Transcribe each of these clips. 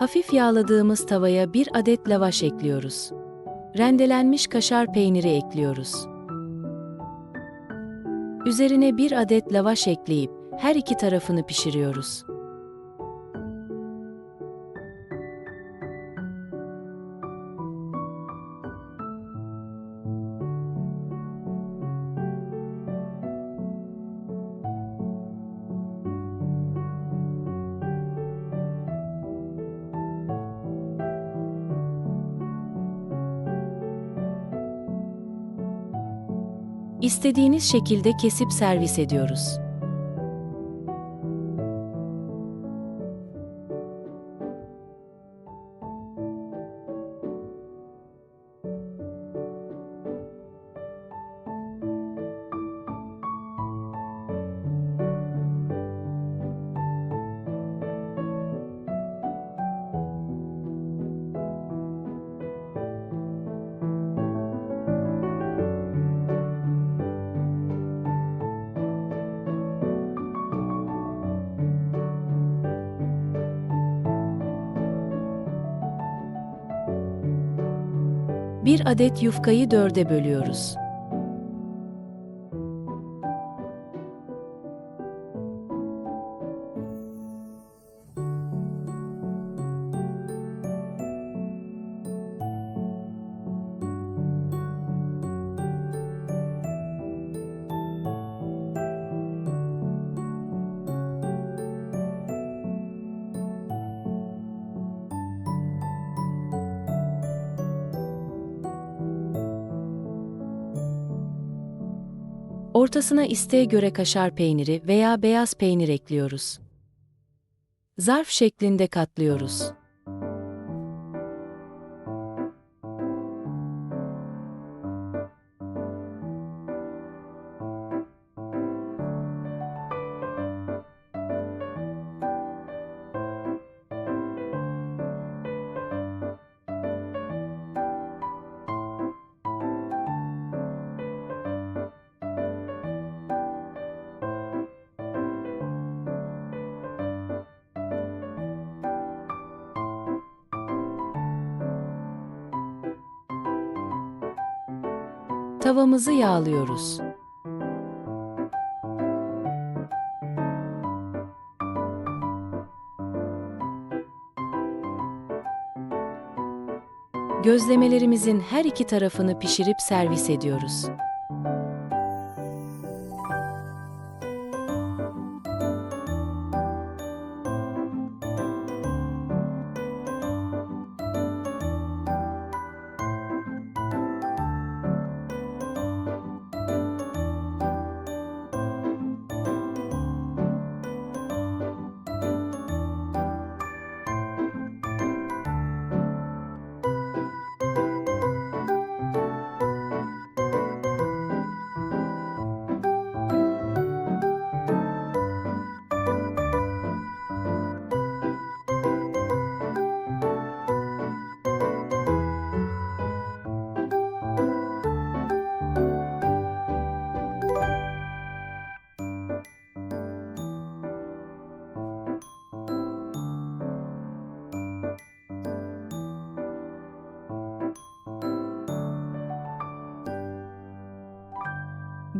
Hafif yağladığımız tavaya bir adet lavaş ekliyoruz. Rendelenmiş kaşar peyniri ekliyoruz. Üzerine bir adet lavaş ekleyip her iki tarafını pişiriyoruz. İstediğiniz şekilde kesip servis ediyoruz. Bir adet yufkayı dörde bölüyoruz. Ortasına isteğe göre kaşar peyniri veya beyaz peynir ekliyoruz. Zarf şeklinde katlıyoruz. Tavamızı yağlıyoruz. Gözlemelerimizin her iki tarafını pişirip servis ediyoruz.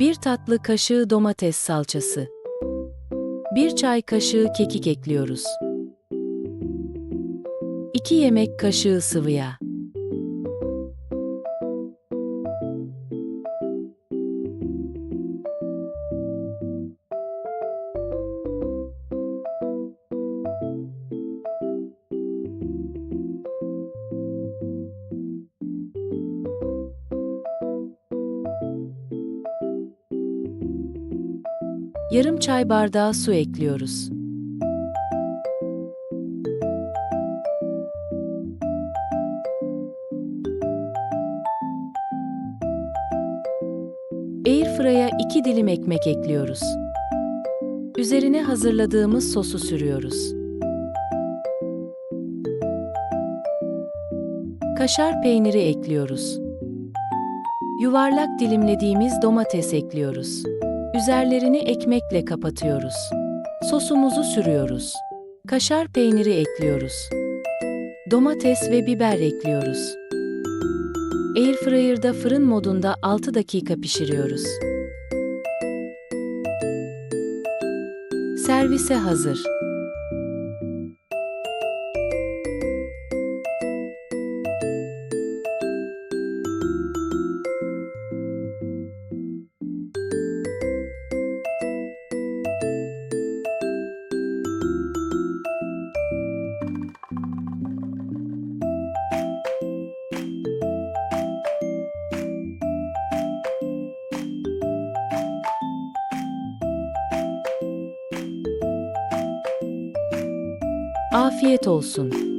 Bir tatlı kaşığı domates salçası. Bir çay kaşığı kekik ekliyoruz. 2 yemek kaşığı sıvı yağ. Yarım çay bardağı su ekliyoruz. Airfryer'a 2 dilim ekmek ekliyoruz. Üzerine hazırladığımız sosu sürüyoruz. Kaşar peyniri ekliyoruz. Yuvarlak dilimlediğimiz domates ekliyoruz. Üzerlerini ekmekle kapatıyoruz. Sosumuzu sürüyoruz. Kaşar peyniri ekliyoruz. Domates ve biber ekliyoruz. Airfryer'da fırın modunda 6 dakika pişiriyoruz. Servise hazır. Afiyet olsun.